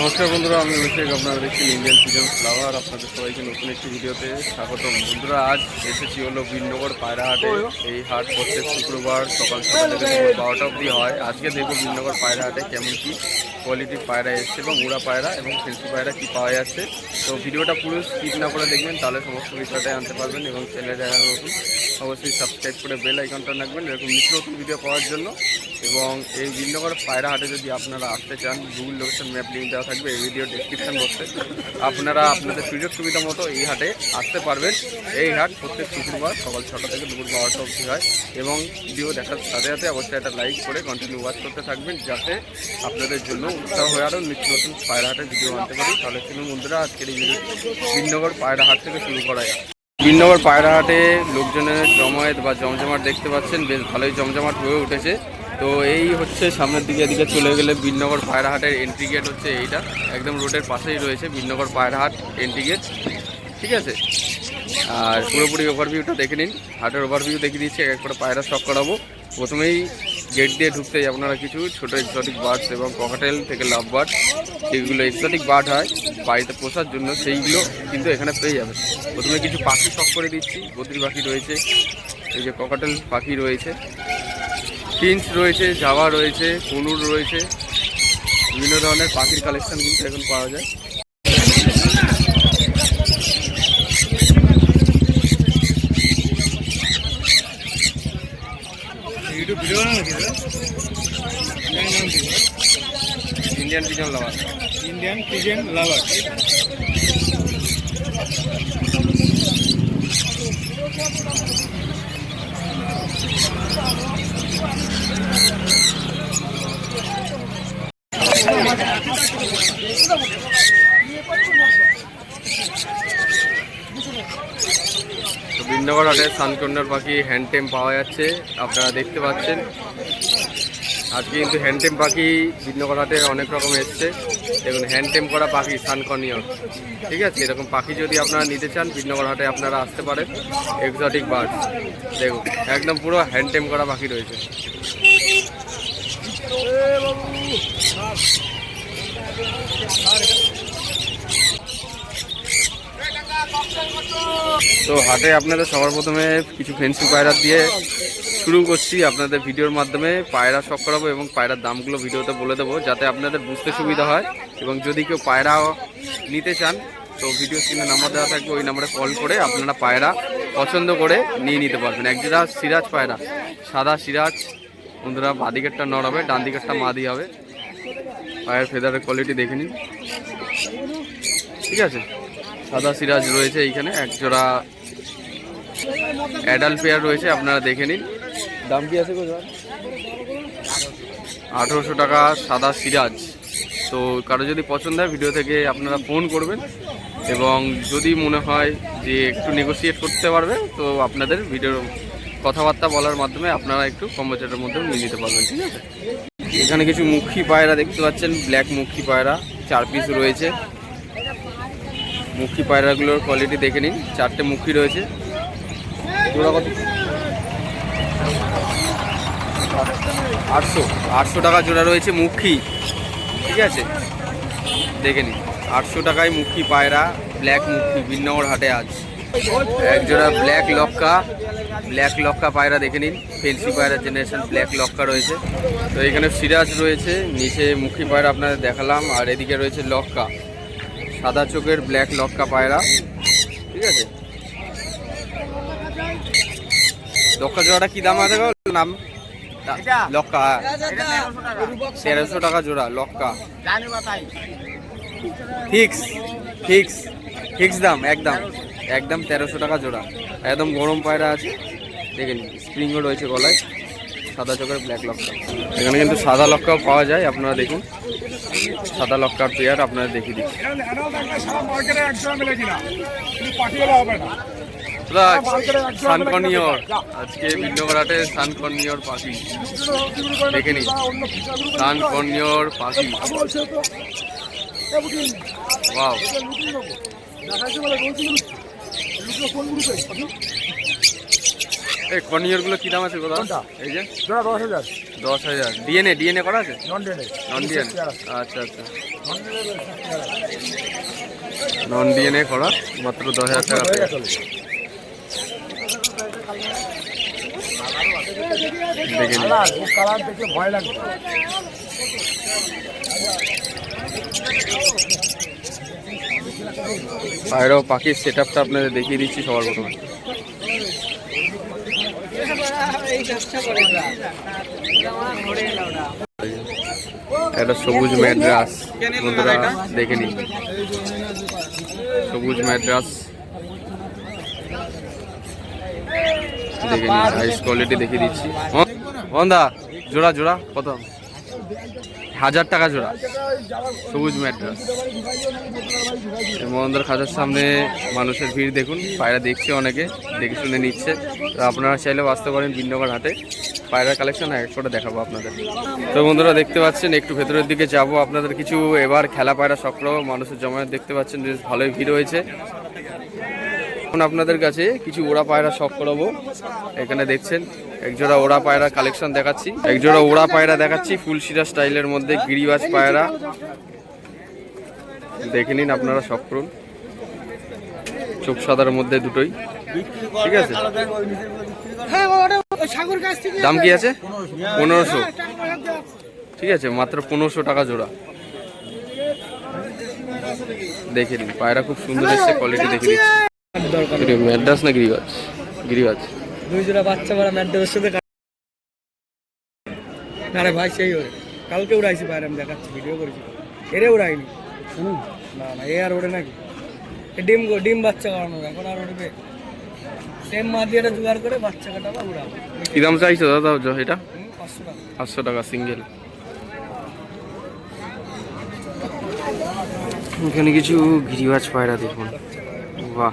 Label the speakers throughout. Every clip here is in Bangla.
Speaker 1: নমস্কার বন্ধুরা, আমি অভিষেক, আপনারা দেখছেন ইন্ডিয়ান সিজন ফ্লাওয়ার আপনাদের সবাইকে নতুন একটি ভিডিওতে স্বাগতম বন্ধুরা, আজ এসেছি হলো বীরনগর পায়রা হাটে এই হাট প্রত্যেক শুক্রবার সকাল সকাল থেকে বারোটা অবধি হয়। আজকে দেখব বীরনগর পায়রাহাটে কেমন কি কোয়ালিটির পায়রা এসছে এবং উড়া পায়রা এবং ফেন্সি পায়রা কি পাওয়া যাচ্ছে। তো ভিডিওটা পুরো স্কিপ না করে দেখবেন, তাহলে সমস্ত বিষয়টাই আনতে পারবেন এবং চ্যানেলে যারা নতুন, অবশ্যই সাবস্ক্রাইব করে বেল আইকনটা রাখবেন, এরকম নিত্য নতুন ভিডিও পাওয়ার জন্য। এবং এই বীরনগর পায়রা হাটে যদি আপনারা আসতে চান গুগল লোকেশন ম্যাপ লিঙ্ক দেওয়া থাকবে এই ভিডিও ডিসক্রিপশন বক্সে আপনারা আপনাদের সুযোগ সুবিধা মতো এই হাটে আসতে পারবেন। এই হাট প্রত্যেক শুক্রবার সকাল ছটা থেকে দুপুর বারোটা অবধি হয় এবং ভিডিও দেখার সাথে সাথে অবশ্যই একটা লাইক করে কন্টিনিউ ওয়াচ করতে থাকবেন যাতে আপনাদের জন্য উৎসাহ হয়ে আরও নিত্য নতুন পায়রা হাটের ভিডিও আনতে পারি। তাহলে কিন্তু বন্ধুরা, আজকের এই ভিডিও বীরনগর পায়রা হাট থেকে শুরু করা যায় বীরনগর পায়রা হাটে লোকজনের জমায়েত বা জমজমাট দেখতে পাচ্ছেন। বেশ ভালোই জমজমাট হয়ে উঠেছে। তো এই হচ্ছে সামনের দিকে, এদিকে চলে গেলে বীরনগর পায়রাহাটের এন্ট্রি গেট হচ্ছে এইটা। একদম রোডের পাশেই রয়েছে বীরনগর পায়রা হাট এন্ট্রি গেট ঠিক আছে? আর পুরোপুরি ওভারভিউটা দেখে নিন। হাটের ওভারভিউ দেখে দিচ্ছি, এক করে পায়রা স্টক করাবো। প্রথমেই গেট দিয়ে ঢুকতেই আপনারা কিছু ছোট এক্সোটিক বার্ডস এবং ককাটেল থেকে লাভ বার্ড যেগুলো এক্সোটিক বার্ড হয়, বাড়িতে পোষার জন্য সেইগুলো কিন্তু এখানে পেয়ে যাবে প্রথমে কিছু পাখি স্টক করে দিচ্ছি বদ্রি পাখি রয়েছে, এই যে ককাটেল পাখি রয়েছে। ফিন্স রয়েছে জাভা রয়েছে কনুর রয়েছে। বিভিন্ন ধরনের পাখির কালেকশন কিন্তু এখন পাওয়া যায়। Indian pigeon lover
Speaker 2: Indian pigeon lover
Speaker 1: Brindaban হাটে সানকন্যার পাখি হ্যান্ডটেম পাওয়া যাচ্ছে, আপনারা দেখতে পাচ্ছেন। আজকে কিন্তু হ্যান্ডটেম পাখি বৃন্দাবন হাটে অনেক রকম এসছে। দেখুন হ্যান্ড টেম করা পাখি সানকনিয়র ঠিক আছে? এরকম পাখি যদি আপনারা নিতে চান, বিনগর হাটে আপনারা আসতে পারেন এক্সটিক বার্ড দেখুন, একদম পুরো হ্যান্ড টেম করা পাখি রয়েছে। তো হাটে আপনাদের সবার প্রথমে কিছু ফেন্সি পায়রা দিয়ে শুরু করছি। আপনাদের ভিডিওর মাধ্যমে পায়রা শখ করাবো এবং পায়রার দামগুলো ভিডিওতে বলে দেবো, যাতে আপনাদের বুঝতে সুবিধা হয়। এবং যদি কেউ পায়রা নিতে চান, তো ভিডিও স্ক্রিনে নাম্বার দেওয়া থাকবে, ওই নাম্বারে কল করে আপনারা পায়রা পছন্দ করে নিয়ে নিতে পারবেন। একজোড়া সিরাজ পায়রা, সাদা সিরাজ। বন্ধুরা, বাঁ দিকেরটা নর হবে, ডান দিকেরটা মাদি হবে। পায়ের ফেদারের কোয়ালিটি দেখে নিন। ঠিক আছে? সাদা সিরাজ রয়েছে এইখানে, এক জোড়া অ্যাডাল্ট পেয়ার রয়েছে, আপনারা দেখে নিন। দাম কি আছে আঠেরোশো টাকা সাদা সিরাজ। তো কারও যদি পছন্দ হয় ভিডিও থেকে আপনারা ফোন করবেন এবং যদি মনে হয় যে একটু নেগোসিয়েট করতে পারবে, তো আপনাদের ভিডিওর কথাবার্তা বলার মাধ্যমে আপনারা একটু কম বাজেটের মধ্যেও নিয়ে নিতে পারবেন, ঠিক আছে? এখানে কিছু মুখী পায়রা দেখতে পাচ্ছেন ব্ল্যাক মুখী পায়রা, চার পিস রয়েছে। মুখী পায়রাগুলোর কোয়ালিটি দেখে নিন। চারটে মুখী রয়েছে। আটশো আটশো টাকা জোড়া রয়েছে মুখী। ঠিক আছে? দেখে নিন। আটশো টাকায় মুখী পায়রা ব্ল্যাক মুখী বিন্নগর হাটে আজ। এক জোড়া ব্ল্যাক লক্কা ব্ল্যাক লক্কা পায়রা দেখে নিন। ফেন্সি পায়রা জেনারেশন ব্ল্যাক লক্কা রয়েছে। তো এখানে সিরাজ রয়েছে, নিচে মুখী পায়রা আপনাদের দেখালাম, আর এদিকে রয়েছে লক্কা। সাদা চোখের ব্ল্যাক লক্কা পায়রা ঠিক আছে? লক্কা জোড়াটা কি দাম আছে? নাম? লক্কা তেরোশো টাকা। জোড়া লক্কা। ফিক্স ফিক্স ফিক্স দাম একদম। একদম তেরোশো টাকা জোড়া। একদম গরম পায়রা আছে। দেখেন স্প্রিংও রয়েছে গলায়। সাদা চোখের ব্ল্যাক লক্কা এখানে কিন্তু সাদা লক্কাও পাওয়া যায়, আপনারা দেখুন। সাদা লক্কার পেয়ার আপনারা দেখিয়ে দিচ্ছি। সানকনিয়র আজকে বিন্নগরাটে সানকনিয়র পাখি। দেখে নিন। সানকনিয়র পাখি। ওয়াও। এই কনিয়রগুলো কি দাম আছে কোথাও? এই যে।
Speaker 2: জোড়া দশ হাজার।
Speaker 1: দশ হাজার। ডিএনএ ডিএনএ করা আছে?
Speaker 3: নন ডেডে
Speaker 1: নন ডিএনএ আচ্ছা আচ্ছা। নন ডিএনএ করা মাত্র দশ হাজার টাকা। দেখে
Speaker 3: ভয় লাগবে
Speaker 1: পাখির সেট আপটা আপনাদের দেখিয়ে দিচ্ছি সবার প্রথমে। একটা সবুজ ম্যাড্রাস। বন্ধুরা দেখে নি সবুজ ম্যাড্রাস। দেখে নি আইস কোয়ালিটি দেখিয়ে দিচ্ছি। বন্ধা জোড়া জোড়া কত হাজার টাকা জোড়া। সবুজ ম্যাড্রাস মহেন্দ্র খাতার সামনে মানুষের ভিড় দেখুন, পায়রা দেখছে অনেকে, দেখে শুনে নিচ্ছে। তো আপনারা চাইলে আসতে পারেন বিন্নগর হাতে পায়রার কালেকশন এক করে দেখাবো আপনাদের। তো বন্ধুরা, দেখতে পাচ্ছেন, একটু ভেতরের দিকে যাব আপনাদের কিছু। এবার খেলা পায়রা সক্র মানুষের জমায়েত দেখতে পাচ্ছেন, বেশ ভালোই ভিড় হয়েছে। এখন আপনাদের কাছে কিছু ওড়া পায়রা শখ করাবো। এখানে দেখছেন, একজোড়া ওড়া পায়রা কালেকশন দেখাচ্ছি। একজোড়া ওড়া পায়রা দেখাচ্ছি, ফুলশিরা স্টাইলের মধ্যে গিরিবাজ পায়রা। দেখে নিন আপনারা শখ করুন। চোখ সাদার মধ্যে দুটোই। ঠিক আছে? দাম কি আছে? পনেরোশো। ঠিক আছে, মাত্র পনেরোশো টাকা জোড়া। দেখে নিন, পায়রা খুব সুন্দর এসছে কোয়ালিটি দেখে এটা ম্যাড্রাস না গিরিবাজ? গিরিবাজ।
Speaker 2: দুই জোড়া বাচ্চা মারা ম্যাডের সাথে কা- না রে ভাই সেই ওরে। কালকে উড়াইছি বাইরে আমি দেখাচ্ছি ভিডিও করেছি। এরে উড়াইনি। না না এ আর ওড়ে নাকি? ডিম ডিম বাচ্চা করানো এখন আর উড়বে সেম মাদিয়াটা জোগাড় করে বাচ্চা কাটাবা উড়াবো।
Speaker 1: কি দাম চাইছো দাদা জ- এটা?
Speaker 2: হুম, পাঁচশো টাকা।
Speaker 1: পাঁচশো টাকা সিঙ্গেল। এখানে কিছু গিরিবাজ পায়রা দেখুন। বাহ।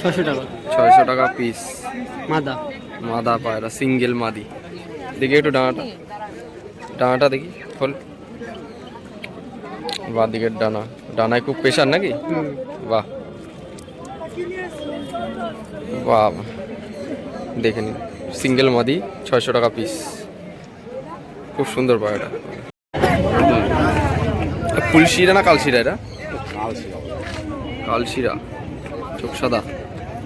Speaker 2: ছশো টাকা।
Speaker 1: ছয়শো টাকা পিস
Speaker 2: মাদা।
Speaker 1: মাদা পায়রা সিঙ্গেল মাদি। দেখি একটু ডানাটা। ডানাটা দেখি খোল। বাঁ দিকের ডানা। ডানায় খুব প্রেশার নাকি? বাহ। বাহ। দেখে নিন। সিঙ্গেল মাদি ছয়শো টাকা পিস খুব সুন্দর পায়রাটা। ফুলশিরা না কালশিরা এটা? কালশিরা। চোখ সাদা।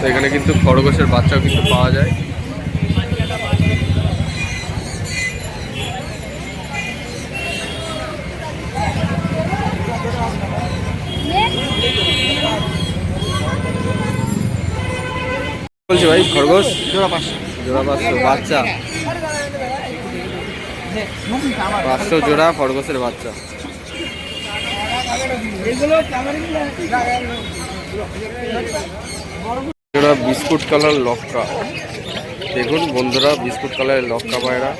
Speaker 1: তো এখানে কিন্তু খরগোশের বাচ্চাও কিন্তু পাওয়া যায়। বলছি ভাই, খরগোশ?
Speaker 3: জোড়া পাঁচশো
Speaker 1: জোড়া পাঁচশো, বাচ্চা। পাঁচশো জোড়া খরগোশের বাচ্চা। জোড়া বিস্কুট কালার লক্কা। দেখুন বন্ধুরা, বিস্কুট কালারের লক্কা পায়রা।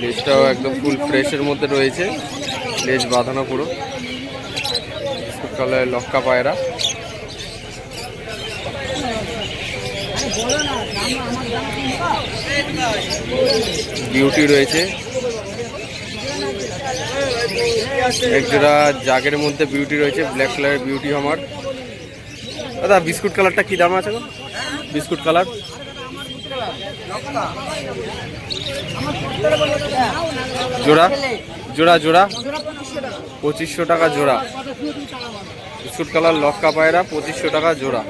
Speaker 1: লেজটাও একদম ফুল ফ্রেশের মধ্যে রয়েছে। লেজ বাঁধানো পুরো। বিস্কুট কালারের লক্কা পায়রা। বিউটি রয়েছে। একজোড়া জাগের মধ্যে বিউটি রয়েছে, ব্ল্যাক কালারের বিউটি আমার। দাদা, বিস্কুট কালারটা কি দাম আছে? Biscuit colour. জোড়া? জোড়া জোড়া? পঁচিশশো টাকা জোড়া। বিস্কুট কালার লক্কা পায়রা, পঁচিশশো টাকা জোড়া।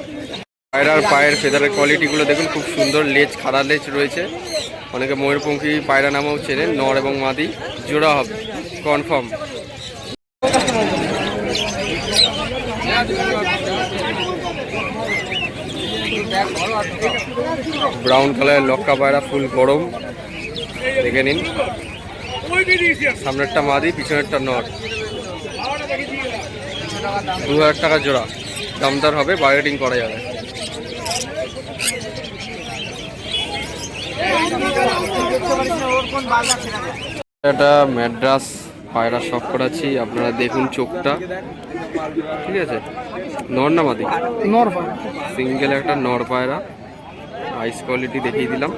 Speaker 1: পায়রার পায়ের ফেদারের কোয়ালিটিগুলো দেখুন, খুব সুন্দর লেজ, খাড়া লেজ রয়েছে। অনেকে ময়ূরপঙ্খী পায়রা নামেও চেনেন, নর এবং মাদি। জোড়া হবে, কনফার্ম। ব্রাউন কালারের লক্কা পায়রা ফুল গরম। দেখে নিন। সামনেরটা মাদি পিছনেরটা নর। দু হাজার টাকা জোড়া। দামদার হবে বার্গেটিং করা যাবে। একটা ম্যাড্রাস পায়রা শখ করাচ্ছি আপনারা দেখুন চোখটা। ঠিক আছে? নর না মাদি?
Speaker 2: নর
Speaker 1: সিঙ্গেল একটা নর পায়রা। আইস কোয়ালিটি দেখিয়ে দিলাম।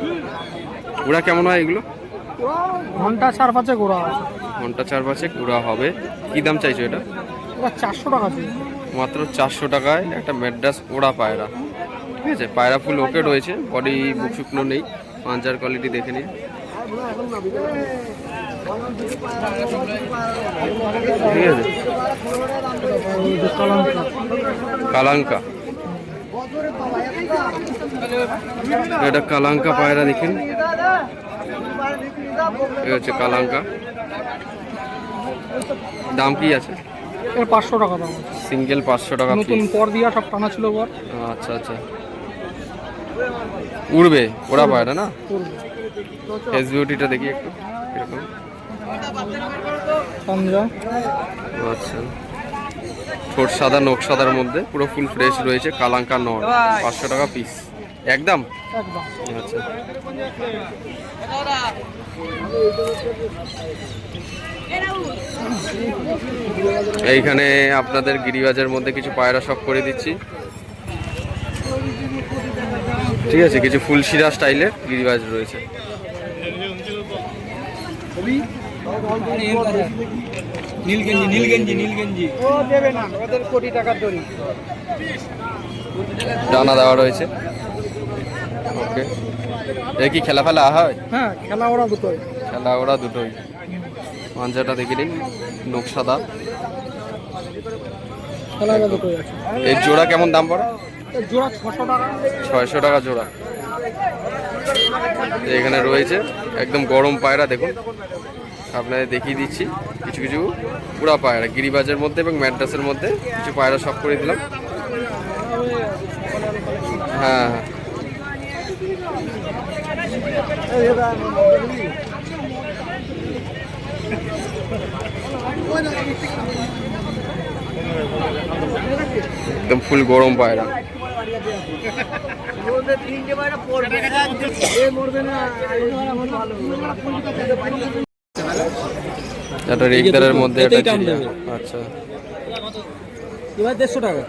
Speaker 1: ওরা কেমন হয় এগুলো?
Speaker 2: ঘণ্টা চার পাঁচে ঘোরা
Speaker 1: ঘণ্টা চার পাঁচে পুরা হবে। কি দাম চাইছো এটা?
Speaker 2: চারশো টাকা
Speaker 1: মাত্র চারশো টাকায় একটা ম্যাড্রাস ওড়া পায়রা। ঠিক আছে? পায়রা ফুল ওকে রয়েছে। বডি বুক শুকনো নেই। পাঞ্জার কোয়ালিটি দেখে নিন। ঠিক আছে? কালাঙ্কা। এটা কালাঙ্কা পায়রা দেখেন। এটা হচ্ছে কালাঙ্কা। দাম কি আছে?
Speaker 2: এর পাঁচশো টাকা দাম।
Speaker 1: সিঙ্গেল পাঁচশো টাকা
Speaker 2: নতুন পর দিয়া সব টানা ছিল পর।
Speaker 1: আচ্ছা আচ্ছা। উড়বে ওরা পায়রা না? ফেস বিউটিটা দেখি একটু এরকম আচ্ছা। ঠোঁট সাদা নখ সাদার মধ্যে পুরো ফুল ফ্রেশ রয়েছে কালাঙ্কা নর। পাঁচশো টাকা পিস একদম?
Speaker 2: একদম।
Speaker 1: আচ্ছা। এইখানে আপনাদের গিরিবাজের মধ্যে কিছু পায়রা শখ করে দিচ্ছি। ঠিক আছে কিছু ফুলশিরা স্টাইলের গিরিবাজ রয়েছে।
Speaker 2: নীলগেঞ্জি নীলগেঞ্জি নীলগেঞ্জি ও দেবে না ওদের কোটি টাকার দড়ি।
Speaker 1: ডানা দেওয়া রয়েছে। ওকে। এ কি খেলা ফেলা হয়?
Speaker 2: হ্যাঁ খেলা ওরা দুটোই।
Speaker 1: খেলা ওরা দুটোই। মাঞ্জাটা দেখে নিন নখ সাদা
Speaker 2: খেলা ওরা দুটোই আছে।
Speaker 1: এই জোড়া কেমন দাম পড়ে?
Speaker 2: জোড়া ছশো টাকা।
Speaker 1: ছয়শো টাকা জোড়া। এখানে রয়েছে একদম গরম পায়রা দেখুন। আপনাদের দেখিয়ে দিচ্ছি কিছু কিছু পুরা পায়রা গিরিবাজের মধ্যে এবং ম্যাড্রাসের মধ্যে কিছু পায়রা শখ করে দিলাম। হ্যাঁ হ্যাঁ। একদম ফুল গরম পায়রা। একটা রেগদারের মধ্যে একটা। আচ্ছা।
Speaker 2: এবার দেড়শো টাকা।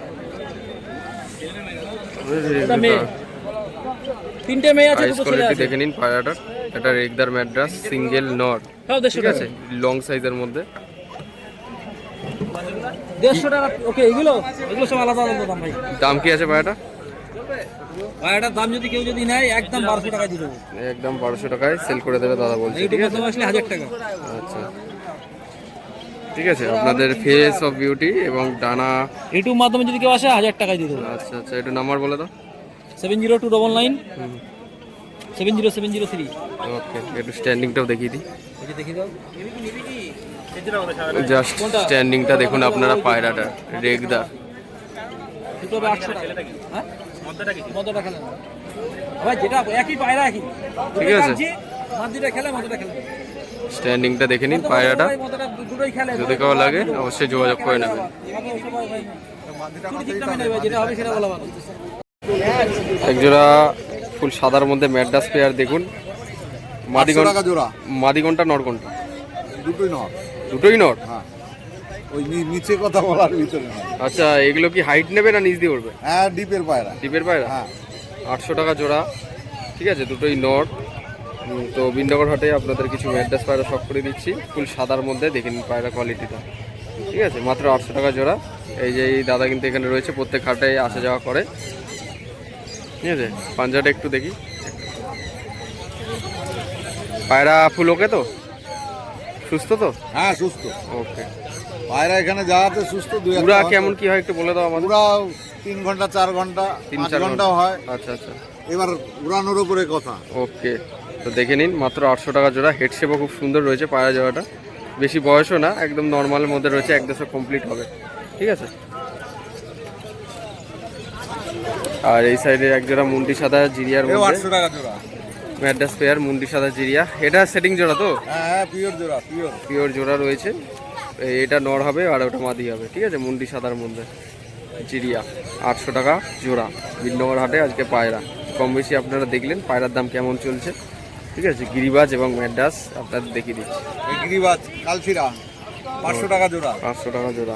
Speaker 2: তিনটে মেয়ে আছে দুটো ছেলে আছে।
Speaker 1: দেখে নিন পায়রাটার এটা রেগদার ম্যাড্রাস সিঙ্গেল নট। ঠিক আছে? লং সাইজের মধ্যে।
Speaker 2: দেড়শো টাকা। ওকে এগুলো? এগুলো সব আলাদা আলাদা দাম ভাই।
Speaker 1: দাম কি আছে পায়রাটা
Speaker 2: ভাই দাম যদি কেউ যদি নেয় একদম বারোশো টাকা দিয়ে দেবো।
Speaker 1: একদম বারোশো টাকায় সেল করে দেবে দাদা বলছে ঠিক আছে?
Speaker 2: আসলে হাজার টাকা।
Speaker 1: আচ্ছা। ঠিক আছে আপনাদের ফেস অফ বিউটি এবং ডানা
Speaker 2: ইউটিউব মাধ্যমে যদি কেউ আসে হাজার টাকায় দিয়ে দেবো।
Speaker 1: আচ্ছা আচ্ছা একটু নাম্বার বলে দাও।
Speaker 2: Seven zero two double nine seven zero seven zero three
Speaker 1: okay একটু স্ট্যান্ডিংটাও দেখিয়ে দিই।
Speaker 2: দাও।
Speaker 1: জাস্ট স্ট্যান্ডিংটা দেখুন আপনারা পায়রাটা রেগদার
Speaker 2: দুটো হবে আটশো টাকা। হ্যাঁ? মদ্দাটা খেলে না। ভাই যেটা একই পায়রা একই।
Speaker 1: ঠিক আছে।
Speaker 2: খেলে খেলে।
Speaker 1: স্ট্যান্ডিংটা দেখে নিন পায়রাটা। যদি কেউ লাগে অবশ্যই যোগাযোগ করে নেবেন। একজোড়া ফুল সাদার মধ্যে ম্যাডাস পেয়ার দেখুন। মাদিগন
Speaker 3: জোড়া।
Speaker 1: মাদিগনটা নরগনটা
Speaker 3: দুটোই নয়
Speaker 1: দুটোই নর?
Speaker 3: হ্যাঁ। ওই নিচে কথা বলার ভিতরে
Speaker 1: আচ্ছা এগুলো কি হাইট নেবে না নিচ দিয়ে উঠবে?
Speaker 3: হ্যাঁ ডিপের পায়রা।
Speaker 1: ডিপের পায়রা?
Speaker 3: হ্যাঁ।
Speaker 1: আটশো টাকা জোড়া। ঠিক আছে দুটোই নট তো বিন্ডগর হাটে আপনাদের কিছু ম্যাডাস পায়রা শখ করে দিচ্ছি। ফুল সাদার মধ্যে দেখে নিন পায়রা কোয়ালিটিটা ঠিক আছে মাত্র আটশো টাকা জোড়া। এই যে এই দাদা কিন্তু এখানে রয়েছে প্রত্যেক হাটে আসা যাওয়া করে। ঠিক আছে পাঞ্জাটা একটু দেখি। পায়রা ফুল ওকে তো? সুস্থ তো?
Speaker 3: হ্যাঁ সুস্থ।
Speaker 1: ওকে
Speaker 3: পায়রা এখানে যা আছে সুস্থ দুই
Speaker 1: পুরা কেমন কি হয় একটু বলে দাও আমাদের।
Speaker 3: পুরা তিন ঘণ্টা চার ঘণ্টা
Speaker 1: তিন চার
Speaker 3: ঘন্টাও হয়।
Speaker 1: আচ্ছা আচ্ছা।
Speaker 3: এবার উড়ানোর উপরে কথা।
Speaker 1: ওকে তো দেখে নিন মাত্র আটশো টাকা জোড়া। হেড শেপও খুব সুন্দর রয়েছে পায়রা জোড়াটা। বেশি বয়সও না একদম নর্মালের মধ্যে রয়েছে এক দেশে কমপ্লিট হবে। ঠিক আছে? আর এই সাইডে এক জোড়া মুন্ডি সাদা জিরিয়ার মধ্যে।
Speaker 3: আটশো টাকা জোড়া।
Speaker 1: ম্যাডাস পেয়ার মুন্ডি সাদা জিরিয়া। এটা সেটিং জোড়া তো?
Speaker 3: হ্যাঁ হ্যাঁ পিওর জোড়া পিওর
Speaker 1: পিওর জোড়া রয়েছে। এটা নর হবে আর ওটা মাদি হবে ঠিক আছে? মুন্ডি সাদার মধ্যে। জিরিয়া আটশো টাকা জোড়া। বিনগর হাটে আজকে পায়রা। কম বেশি আপনারা দেখলেন পায়রার দাম কেমন চলছে ঠিক আছে? গিরিবাজ এবং ম্যাডাস আপনাদের দেখিয়ে দিচ্ছি।
Speaker 3: এই গিরিবাজ কালচিরা পাঁচশো টাকা জোড়া।
Speaker 1: পাঁচশো টাকা জোড়া।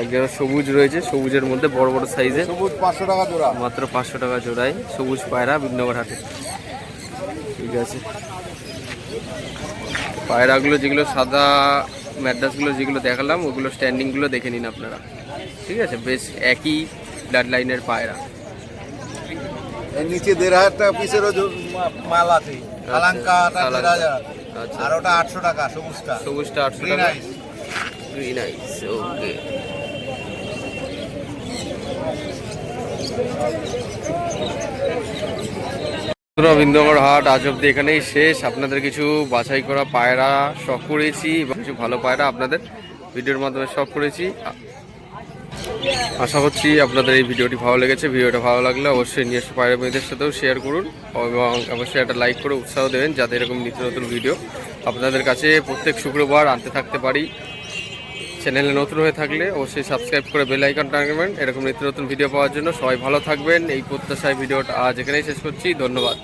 Speaker 1: এক জোড়া সবুজ রয়েছে সবুজের মধ্যে বড় বড় সাইজের
Speaker 3: সবুজ পাঁচশো টাকা জোড়া।
Speaker 1: মাত্র পাঁচশো টাকা জোড়ায় সবুজ পায়রা বিনগর হাটে। ঠিক আছে। পায়রাগুলো যেগুলো সাদা ম্যাড্রাসগুলো যেগুলো দেখালাম ওগুলো স্ট্যান্ডিংগুলো দেখে নিন আপনারা। ঠিক আছে? বেশ একই ব্লাড লাইনের পায়রা।
Speaker 3: এর নিচে দেড় হাজার টাকা পিসেরও মাল আছে। কালাঙ্কাটা দেড় হাজার।
Speaker 1: আচ্ছা।
Speaker 3: আর ওটা আটশো টাকা সবুজটা।
Speaker 1: সবুজটা আটশো টাকা। গ্রিন আইস ওকে রবীন্দ্রগড় হাট আজ অব্দি এখানেই শেষ। আপনাদের কিছু বাছাই করা পায়রা শখ করেছি এবং কিছু ভালো পায়রা আপনাদের ভিডিওর মাধ্যমে শখ করেছি। আশা করছি আপনাদের এই ভিডিওটি ভালো লেগেছে। ভিডিওটা ভালো লাগলে অবশ্যই নিজস্ব পায়রা মেয়েদের সাথেও শেয়ার করুন এবং অবশ্যই একটা লাইক করে উৎসাহ দেবেন যাতে এরকম নিত্য নতুন ভিডিও আপনাদের কাছে প্রত্যেক শুক্রবার আনতে থাকতে পারি। চ্যানেলে নতুন হয়ে থাকলে অবশ্যই সাবস্ক্রাইব করে বেল আইকন টানবেন এরকম নিত্য নতুন ভিডিও পাওয়ার জন্য সবাই ভালো থাকবেন। এই প্রত্যাশায় ভিডিওটা আজ এখানেই শেষ করছি। ধন্যবাদ।